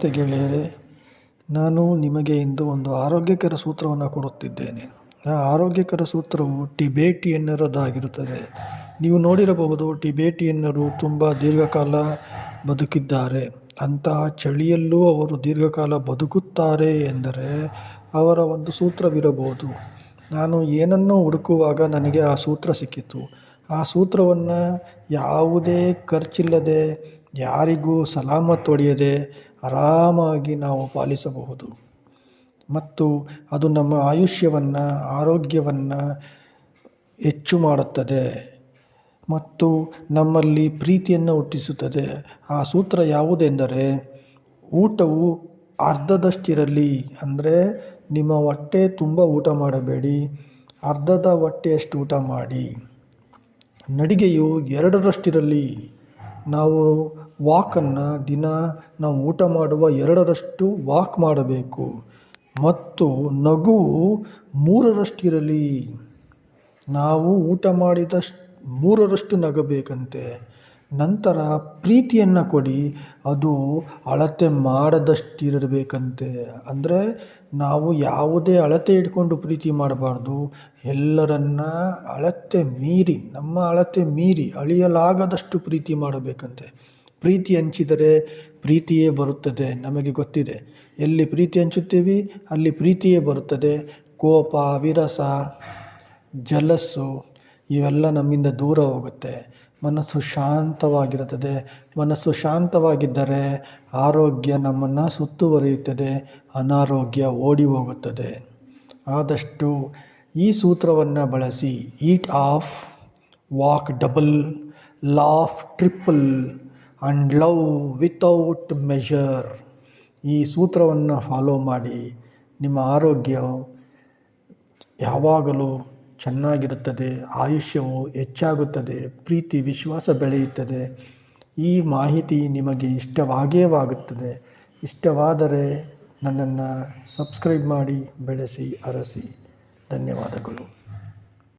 ಗೆಳೆಯರೇ ನಾನು ನಿಮಗೆ ಇಂದು ಒಂದು ಆರೋಗ್ಯಕರ ಸೂತ್ರವನ್ನು ಕೊಡುತ್ತಿದ್ದೇನೆ. ಆ ಆರೋಗ್ಯಕರ ಸೂತ್ರವು ಟಿಬೇಟಿಯನ್ನರದಾಗಿರುತ್ತದೆ. ನೀವು ನೋಡಿರಬಹುದು, ಟಿಬೇಟಿಯನ್ನರು ತುಂಬ ದೀರ್ಘಕಾಲ ಬದುಕಿದ್ದಾರೆ. ಅಂತಹ ಚಳಿಯಲ್ಲೂ ಅವರು ದೀರ್ಘಕಾಲ ಬದುಕುತ್ತಾರೆ ಎಂದರೆ ಅವರ ಒಂದು ಸೂತ್ರವಿರಬಹುದು. ನಾನು ಏನನ್ನೋ ಹುಡುಕುವಾಗ ನನಗೆ ಆ ಸೂತ್ರ ಸಿಕ್ಕಿತು. ಆ ಸೂತ್ರವನ್ನು ಯಾವುದೇ ಖರ್ಚಿಲ್ಲದೆ ಯಾರಿಗೂ ಸಲಾಮತ್ ಹೊಡೆಯದೆ ಆರಾಮಾಗಿ ನಾವು ಪಾಲಿಸಬಹುದು. ಮತ್ತು ಅದು ನಮ್ಮ ಆಯುಷ್ಯವನ್ನು, ಆರೋಗ್ಯವನ್ನು ಹೆಚ್ಚು ಮಾಡುತ್ತದೆ. ಮತ್ತು ನಮ್ಮಲ್ಲಿ ಪ್ರೀತಿಯನ್ನು ಹುಟ್ಟಿಸುತ್ತದೆ. ಆ ಸೂತ್ರ ಯಾವುದೆಂದರೆ, ಊಟವು ಅರ್ಧದಷ್ಟಿರಲಿ ಅಂದರೆ ನಿಮ್ಮ ಹೊಟ್ಟೆ ತುಂಬ ಊಟ ಮಾಡಬೇಡಿ. ಅರ್ಧದ ಹೊಟ್ಟೆಯಷ್ಟು ಊಟ ಮಾಡಿ. ನಡಿಗೆಯು ಎರಡರಷ್ಟಿರಲಿ. ನಾವು ವಾಕನ್ನು ದಿನ ನಾವು ಊಟ ಮಾಡುವ ಎರಡರಷ್ಟು ವಾಕ್ ಮಾಡಬೇಕು. ಮತ್ತು ನಗುವು ಮೂರರಷ್ಟಿರಲಿ. ನಾವು ಊಟ ಮಾಡಿದಷ್ಟು ಮೂರರಷ್ಟು ನಗಬೇಕಂತೆ. ನಂತರ ಪ್ರೀತಿಯನ್ನು ಕೊಡಿ. ಅದು ಅಳತೆ ಮಾಡದಷ್ಟಿರಬೇಕಂತೆ. ಅಂದರೆ ನಾವು ಯಾವುದೇ ಅಳತೆ ಇಟ್ಕೊಂಡು ಪ್ರೀತಿ ಮಾಡಬಾರ್ದು. ಎಲ್ಲರನ್ನ ಅಳತೆ ಮೀರಿ, ನಮ್ಮ ಅಳತೆ ಮೀರಿ ಅಳಿಯಲಾಗದಷ್ಟು ಪ್ರೀತಿ ಮಾಡಬೇಕಂತೆ. ಪ್ರೀತಿ ಹಂಚಿದರೆ ಪ್ರೀತಿಯೇ ಬರುತ್ತದೆ ನಮಗೆ ಗೊತ್ತಿದೆ. ಎಲ್ಲಿ ಪ್ರೀತಿ ಹಂಚುತ್ತೀವಿ, ಅಲ್ಲಿ ಪ್ರೀತಿಯೇ ಬರುತ್ತದೆ. ಕೋಪ, ವಿರಸ ಜಲಸ್ಸು ಇವೆಲ್ಲ ನಮ್ಮಿಂದ ದೂರ ಹೋಗುತ್ತೆ. ಮನಸ್ಸು ಶಾಂತವಾಗಿರುತ್ತದೆ. ಮನಸ್ಸು ಶಾಂತವಾಗಿದ್ದರೆ ಆರೋಗ್ಯ ನಮ್ಮನ್ನು ಸುತ್ತುವರಿಯುತ್ತದೆ. ಅನಾರೋಗ್ಯ ಓಡಿ ಹೋಗುತ್ತದೆ ಆದಷ್ಟು ಈ ಸೂತ್ರವನ್ನು ಬಳಸಿ, eat half, walk double, laugh triple and love without measure. ಈ ಸೂತ್ರವನ್ನು ಫಾಲೋ ಮಾಡಿ ನಿಮ್ಮ ಆರೋಗ್ಯ ಯಾವಾಗಲೂ ಚೆನ್ನಾಗಿರುತ್ತದೆ, ಆಯುಷ್ಯವು ಹೆಚ್ಚಾಗುತ್ತದೆ, ಪ್ರೀತಿ, ವಿಶ್ವಾಸ ಬೆಳೆಯುತ್ತದೆ. ಈ ಮಾಹಿತಿ ನಿಮಗೆ ಇಷ್ಟವಾಗೇ ಆಗುತ್ತದೆ ಇಷ್ಟವಾದರೆ ನನ್ನನ್ನು ಸಬ್ಸ್ಕ್ರೈಬ್ ಮಾಡಿ, ಬೆಳೆಸಿ, ಅರಸಿ. ಧನ್ಯವಾದಗಳು.